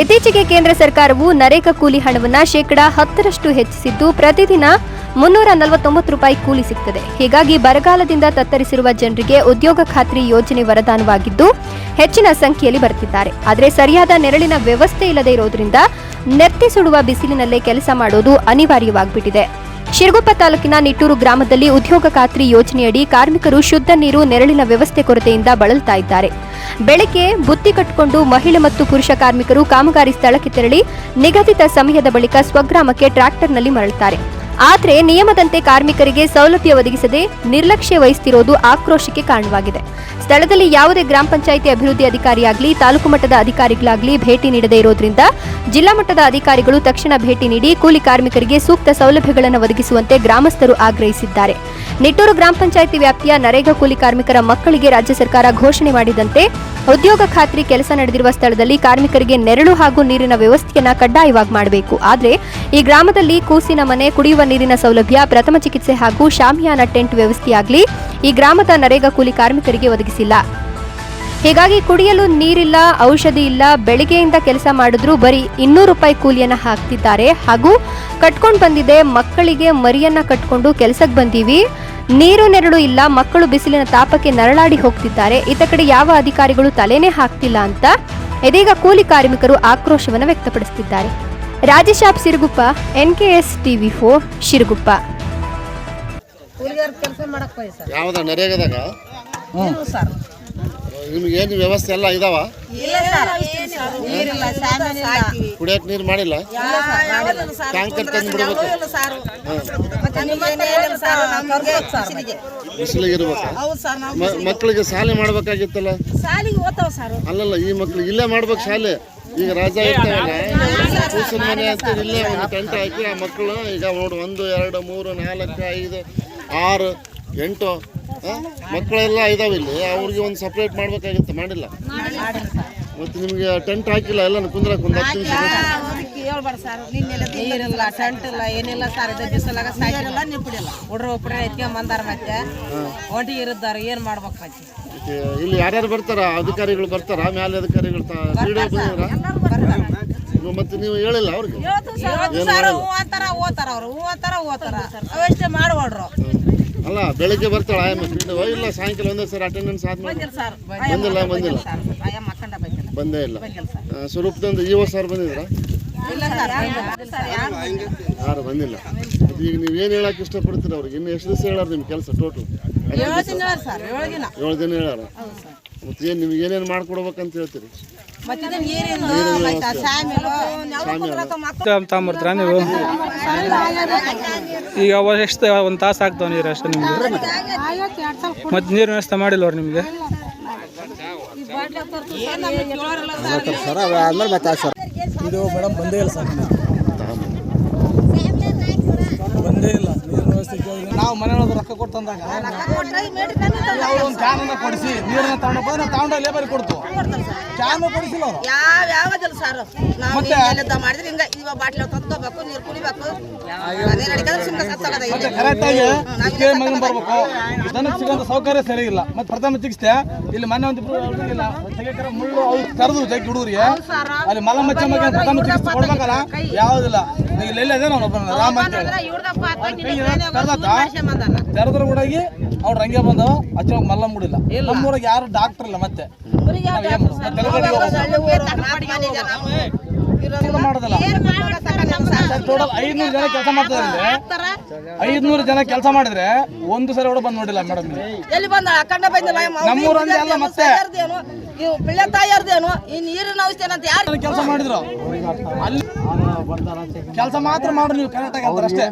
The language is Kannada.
ಇತ್ತೀಚೆಗೆ ಕೇಂದ್ರ ಸರ್ಕಾರವು ನರೇಗಾ ಕೂಲಿ ಹಣವನ್ನು ಶೇಕಡಾ ಹತ್ತರಷ್ಟು ಹೆಚ್ಚಿಸಿದ್ದು ಪ್ರತಿದಿನ ಮುನ್ನೂರ ನಲವತ್ತೊಂಬತ್ತು ರೂಪಾಯಿ ಕೂಲಿ ಸಿಗ್ತದೆ. ಹೀಗಾಗಿ ಬರಗಾಲದಿಂದ ತತ್ತರಿಸಿರುವ ಜನರಿಗೆ ಉದ್ಯೋಗ ಖಾತ್ರಿ ಯೋಜನೆ ವರದಾನವಾಗಿದ್ದು ಹೆಚ್ಚಿನ ಸಂಖ್ಯೆಯಲ್ಲಿ ಬರುತ್ತಿದ್ದಾರೆ. ಆದರೆ ಸರಿಯಾದ ನೆರಳಿನ ವ್ಯವಸ್ಥೆ ಇಲ್ಲದೆ ಇರೋದ್ರಿಂದ ನೆತ್ತಿ ಸುಡುವ ಬಿಸಿಲಿನಲ್ಲೇ ಕೆಲಸ ಮಾಡೋದು ಅನಿವಾರ್ಯವಾಗ್ಬಿಟ್ಟಿದೆ. ಶಿರಗುಪ್ಪ ತಾಲೂಕಿನ ನಿಟ್ಟೂರು ಗ್ರಾಮದಲ್ಲಿ ಉದ್ಯೋಗ ಖಾತ್ರಿ ಯೋಜನೆಯಡಿ ಕಾರ್ಮಿಕರು ಶುದ್ಧ ನೀರು, ನೆರಳಿನ ವ್ಯವಸ್ಥೆ ಕೊರತೆಯಿಂದ ಬಳಲ್ತಾ ಇದ್ದಾರೆ. ಬೆಳಗ್ಗೆ ಬುತ್ತಿ ಕಟ್ಟಿಕೊಂಡು ಮಹಿಳೆ ಮತ್ತು ಪುರುಷ ಕಾರ್ಮಿಕರು ಕಾಮಗಾರಿ ಸ್ಥಳಕ್ಕೆ ತೆರಳಿ ನಿಗದಿತ ಸಮಯದ ಬಳಿಕ ಸ್ವಗ್ರಾಮಕ್ಕೆ ಟ್ರ್ಯಾಕ್ಟರ್ನಲ್ಲಿ ಮರಳುತ್ತಾರೆ. ಆದರೆ ನಿಯಮದಂತೆ ಕಾರ್ಮಿಕರಿಗೆ ಸೌಲಭ್ಯ ಒದಗಿಸದೆ ನಿರ್ಲಕ್ಷ್ಯ ವಹಿಸುತ್ತಿರುವುದು ಆಕ್ರೋಶಕ್ಕೆ ಕಾರಣವಾಗಿದೆ. ಸ್ಥಳದಲ್ಲಿ ಯಾವುದೇ ಗ್ರಾಮ ಪಂಚಾಯಿತಿ ಅಭಿವೃದ್ಧಿ ಅಧಿಕಾರಿಯಾಗಲಿ, ತಾಲೂಕು ಮಟ್ಟದ ಅಧಿಕಾರಿಗಳಾಗಲಿ ಭೇಟಿ ನೀಡದೇ ಇರೋದ್ರಿಂದ ಜಿಲ್ಲಾ ಮಟ್ಟದ ಅಧಿಕಾರಿಗಳು ತಕ್ಷಣ ಭೇಟಿ ನೀಡಿ ಕೂಲಿ ಕಾರ್ಮಿಕರಿಗೆ ಸೂಕ್ತ ಸೌಲಭ್ಯಗಳನ್ನು ಒದಗಿಸುವಂತೆ ಗ್ರಾಮಸ್ಥರು ಆಗ್ರಹಿಸಿದ್ದಾರೆ. ನಿಟ್ಟೂರು ಗ್ರಾಮ ಪಂಚಾಯಿತಿ ವ್ಯಾಪ್ತಿಯ ನರೇಗಾ ಕೂಲಿ ಕಾರ್ಮಿಕರ ಮಕ್ಕಳಿಗೆ ರಾಜ್ಯ ಸರ್ಕಾರ ಘೋಷಣೆ ಮಾಡಿದಂತೆ ಉದ್ಯೋಗ ಖಾತ್ರಿ ಕೆಲಸ ನಡೆದಿರುವ ಸ್ಥಳದಲ್ಲಿ ಕಾರ್ಮಿಕರಿಗೆ ನೆರಳು ಹಾಗೂ ನೀರಿನ ವ್ಯವಸ್ಥೆಯನ್ನು ಕಡ್ಡಾಯವಾಗಿ ಮಾಡಬೇಕು. ಆದರೆ ಈ ಗ್ರಾಮದಲ್ಲಿ ಕೂಸಿನ ಮನೆ, ಕುಡಿಯುವ ನೀರಿನ ಸೌಲಭ್ಯ, ಪ್ರಥಮ ಚಿಕಿತ್ಸೆ ಹಾಗೂ ಶಾಮಿಯಾನ ಟೆಂಟ್ ವ್ಯವಸ್ಥೆಯಾಗಲಿ ಈ ಗ್ರಾಮದ ನರೇಗಾ ಕೂಲಿ ಕಾರ್ಮಿಕರಿಗೆ ಒದಗಿಸಿಲ್ಲ. ಹೀಗಾಗಿ ಕುಡಿಯಲು ನೀರಿಲ್ಲ, ಔಷಧಿ ಇಲ್ಲ, ಬೆಳಿಗ್ಗೆಯಿಂದ ಕೆಲಸ ಮಾಡಿದ್ರು ಬರೀ ಇನ್ನೂರು ರೂಪಾಯಿ ಕೂಲಿಯನ್ನ ಹಾಕ್ತಿದ್ದಾರೆ ಹಾಗೂ ಕಟ್ಕೊಂಡು ಬಂದಿದೆ, ಮಕ್ಕಳಿಗೆ ಮರಿಯನ್ನ ಕಟ್ಕೊಂಡು ಕೆಲಸಕ್ಕೆ ಬಂದೀವಿ. ನೀರು ನೆರಳು ಇಲ್ಲ ಮಕ್ಕಳು ಬಿಸಿಲಿನ ತಾಪಕ್ಕೆ ನರಳಾಡಿ ಹೋಗ್ತಿದ್ದಾರೆ. ಇತಕಡೆ ಕಡೆ ಯಾವ ಅಧಿಕಾರಿಗಳು ತಲೆನೇ ಹಾಕ್ತಿಲ್ಲ ಅಂತ ಇದೀಗ ಕೂಲಿ ಕಾರ್ಮಿಕರು ಆಕ್ರೋಶವನ್ನು ವ್ಯಕ್ತಪಡಿಸುತ್ತಿದ್ದಾರೆ ರಾಜಶಾಪ್ Siruguppa N K S TV four Shiruguppa ಯಾವ್ದ ನರೇಗದಾಗ? ನಿಮ್ಗೆ ಏನು ವ್ಯವಸ್ಥೆ ಎಲ್ಲ ಇದಾವ? ಕುಡಿಯಕ್ ನೀರು ಮಾಡಿಲ್ಲ? ಟ್ಯಾಂಕರ್ ತಂದು ಬಿಡ್ಬೇಕು? ಮತ್ತೆ ನಿಮ್ಮನ್ನೇನಿಲ್ಲ ಸರ್? ನಮ್ಗೆ ಬಿಸಿಲಿಗೆ. ಬಿಸಿಲಿಗೆ ಇರ್ಬೇಕು ಹೌದು ಸರ್ ನಾವು ಮಕ್ಕಳಿಗೆ ಶಾಲೆ ಮಾಡ್ಬೇಕಾಗಿತ್ತಲ್ಲ? ಸಾಲಿಗೆ ಓದ್ತಾವ ಸರ್. ಅಲ್ಲಲ್ಲ ಈ ಮಕ್ಳು ಇಲ್ಲೇ ಮಾಡ್ಬೇಕು ಶಾಲೆ. ಈಗ ರಾಜ ಇರ್ತಾವಲ್ಲ ಕೂಸಿನ ಮನೆ ಅಂತ ಇಲ್ಲೇ ಒಂದು ಟೆಂಟ್ ಹಾಕಿ ಆ ಮಕ್ಕಳು ಈಗ ನೋಡು ಒಂದು ಎರಡು ಮೂರು ನಾಲ್ಕು ಐದು ಆರು ಎಂಟು ಮಕ್ಕಳೆಲ್ಲ ಇದಾವೆ ಇಲ್ಲಿ. ಅವ್ರಿಗೆ ಒಂದು ಸಪ್ರೇಟ್ ಮಾಡ್ಬೇಕಾಗಿತ್ತು ಮಾಡಿಲ್ಲ? ಮತ್ತೆ ನಿಮಗೆ ಟೆಂಟ್ ಹಾಕಿಲ್ಲ ಎಲ್ಲ ಕುಂದ್ರಕ್ಕೆ ಒಂದು ಹತ್ತು ನಿಮಿಷ ಹೇಳ್ಬಾರ್ದು ಸರ್. ನೀರಿಲ್ಲ ಟೆಂಟ್ ಇಲ್ಲ ಏನಿಲ್ಲ ಸರ್. ಇದು ಬಿಸಿಲಾಗ ಸಾಕಿಲ್ಲ ನಿಂಪಿಡಿಲ್ಲ ಹುಡ್ರು ಒಬ್ಬರೇ ಎತ್ಕೊಂಡ್ ಬಂದಾರ ಮತ್ತೆ ಒಟ್ಟಿಗೆ ಇರಿದ್ದಾರೆ ಏನು ಮಾಡ್ಬೇಕು ಮತ್ತೆ? ಇಲ್ಲಿ ಯಾರ್ಯಾರು ಬರ್ತಾರ? ಅಧಿಕಾರಿಗಳು ಬರ್ತಾರ? ಮೇಲೆ ಅಧಿಕಾರಿಗಳು ಮತ್ತೆ ನೀವು ಹೇಳಿಲ್ಲ ಅವ್ರಿಗೆ? ಸರ್ ಹೂ ಅಂತಾರ ಓತಾರ ಅವ್ರು. ಹೂ ಅಂತಾರ ಓತಾರ ಅವಷ್ಟೇ ಮಾಡ್ಬೋಡ್ರು ಅಲ್ಲ ಬೆಳಿಗ್ಗೆ ಬರ್ತಾಳ ಆಯಮ್ಮ. ಇಲ್ಲ ಸಾಯಂಕಾಲ ಒಂದೇ ಸರ್ ಅಟೆಂಡೆನ್ಸ್ ಆದ್ಮೇಲೆ. ಸರ್. ಬಂದಿಲ್ಲ ಬಂದಿಲ್ಲ ಸರ್ ಅಯ್ಯ ಮಕ್ಕಂಡ ಬಂದಿಲ್ಲ ಬಂದೇ ಇಲ್ಲ ಸ್ವರೂಪದಿಂದ ಈ ವರ್ಷ ಸರ್ ಬಂದಿದ್ರ ಇಲ್ಲ ಸರ್ ಸರ್ ಯಾರು ಬಂದಿಲ್ಲ ಮತ್ತೆ ಈಗ ನೀವು ಏನು ಹೇಳಕ್ ಇಷ್ಟಪಡ್ತೀರ ಅವ್ರಿಗೆ ಇನ್ನು ಎಷ್ಟು ದಿವಸ ಹೇಳಾರ ನಿಮ್ಮ ಕೆಲಸ ಟೋಟಲ್ ಏಳು ದಿನ ಸರ್ ಏಳು ದಿನ ಏಳು ದಿನ ಹೇಳಾರ ಮತ್ತೆ ಏನು ನಿಮ್ಗೆ ಏನೇನು ಮಾಡ್ಕೊಡ್ಬೇಕಂತ ಹೇಳ್ತೀರಿ ತಗೊಂಬರ್ತೀರಾ ನೀವು ಈಗ ಅವ ಎಷ್ಟು ಒಂದು ತಾಸು ಆಗ್ತಾವ ನೀರು ಅಷ್ಟೇ ನಿಮಗೆ ಮತ್ತೆ ನೀರು ವ್ಯವಸ್ಥೆ ಮಾಡಿಲ್ಲ ಅವ್ರು ನಿಮಗೆ ಇದು ಮೇಡಮ್ ಬಂದೇ ಇಲ್ಲ ಸರ್. ಬಂದೇ ಇಲ್ಲ. ಕೇಳಿದ್ರೆ ನಾವು ಮನೆ ಒಳಗೆ ರೊಕ್ಕ ಕೊಟ್ಟು ತಂದಾಗ ಯಾವುದೋ ಒಂದು ಕ್ಯಾನನ್ನ ಕೊಡಿಸಿ ನೀರನ್ನ ತಗೊಂಡು ತಗೊಂಡ ನಾವು ತಗೊಂಡು ಲೇಬರ್ ಕೊಡ್ತು. ಕ್ಯಾನ್ ಕೊಡಿಸಿಲ್ಲ ಅವರು. ಯಾವ ಯಾವ್ದಿಲ್ಲ ಸರ್? ನಾವು ಮಾಡಿದ್ರೆ ಹಿಂಗ ಇವ ಬಾಟ್ಲ ತತ್ಕೋಬೇಕು ನೀರು ಕುಡಿಬೇಕು. ಅದೇ ನಡಿಕಂದ್ರೆ ಸುಮ್ಮನೆ ಸತ್ತೋಗದ ಮತ್ತೆ ಕರೆಕ್ಟಾಗಿ ಇಷ್ಟೇ ಮಗನ್ ಬರ್ಬೇಕು. ದನಕ್ಕೆ ಸಿಗೋಂಥ ಸೌಕರ್ಯ ಸರಿ ಇಲ್ಲ. ಮತ್ತೆ ಪ್ರಥಮ ಚಿಕಿತ್ಸೆ ಇಲ್ಲಿ ಮನೆ ಒಂದು ಇಲ್ಲ. ತೆಗಿಯಕರ ಮುಳ್ಳು ಅವ್ರು ಕರೆದು ಜಗ್ಗಿ ಹುಡುಗರಿಗೆ. ಅಲ್ಲಿ ಮಲ ಮಚ್ಚ ಮಗ ಪ್ರಥಮ ಚಿಕಿತ್ಸೆ ಕೊಡ್ಬೇಕಲ್ಲ? ಯಾವುದಿಲ್ಲ. ಇಲ್ಲ ಎಲ್ಲ ಇದೆ ನಾವು ರಾಮ ಅಂತ ಹೇಳಿ. ತೆರೆದ್ರ ಕೂಡಾಗಿ ಅವ್ರು ಹಂಗೆ ಬಂದವ ಅಚ್ಚೋಗ ಮಲ್ಲ ಮುಡಿಲ್ಲ ನಮ್ಮೂರಾಗ ಯಾರು ಡಾಕ್ಟರ್ ಇಲ್ಲ ಮತ್ತೆ. ಮಾಡೋದಲ್ಲ. ಟೋಟಲ್ ಐದ್ನೂರು ಜನ ಕೆಲಸ ಮಾಡ್ತಾರೆ ಐದ್ನೂರು ಜನ ಕೆಲಸ ಮಾಡಿದ್ರೆ ಒಂದು ಸರಿ ಕೂಡ ಬಂದ್ ನೋಡಿಲ್ಲ ಮೇಡಮ್ ಎಲ್ಲಿ ಬಂದ? ಅಖಂಡ ಬಂದಿಲ್ಲ ನಮ್ಮೂರಲ್ಲಿ ಅಲ್ಲ ಮತ್ತೆ. ಪಿಳ್ಳೆ ತಾಯಿಯರ್ದೇನು ಈ ನೀರಿನ ಔಷಧಿ ಅಂತ ಯಾರು ಕೆಲಸ ಮಾಡಿದ್ರು? ಅಲ್ಲಿ ಕೆಲಸ ಮಾತ್ರ ಮಾಡ್ರಿ ನೀವು ಕರೆಕ್ಟ್ ಆಗಿ ಅಷ್ಟೇ.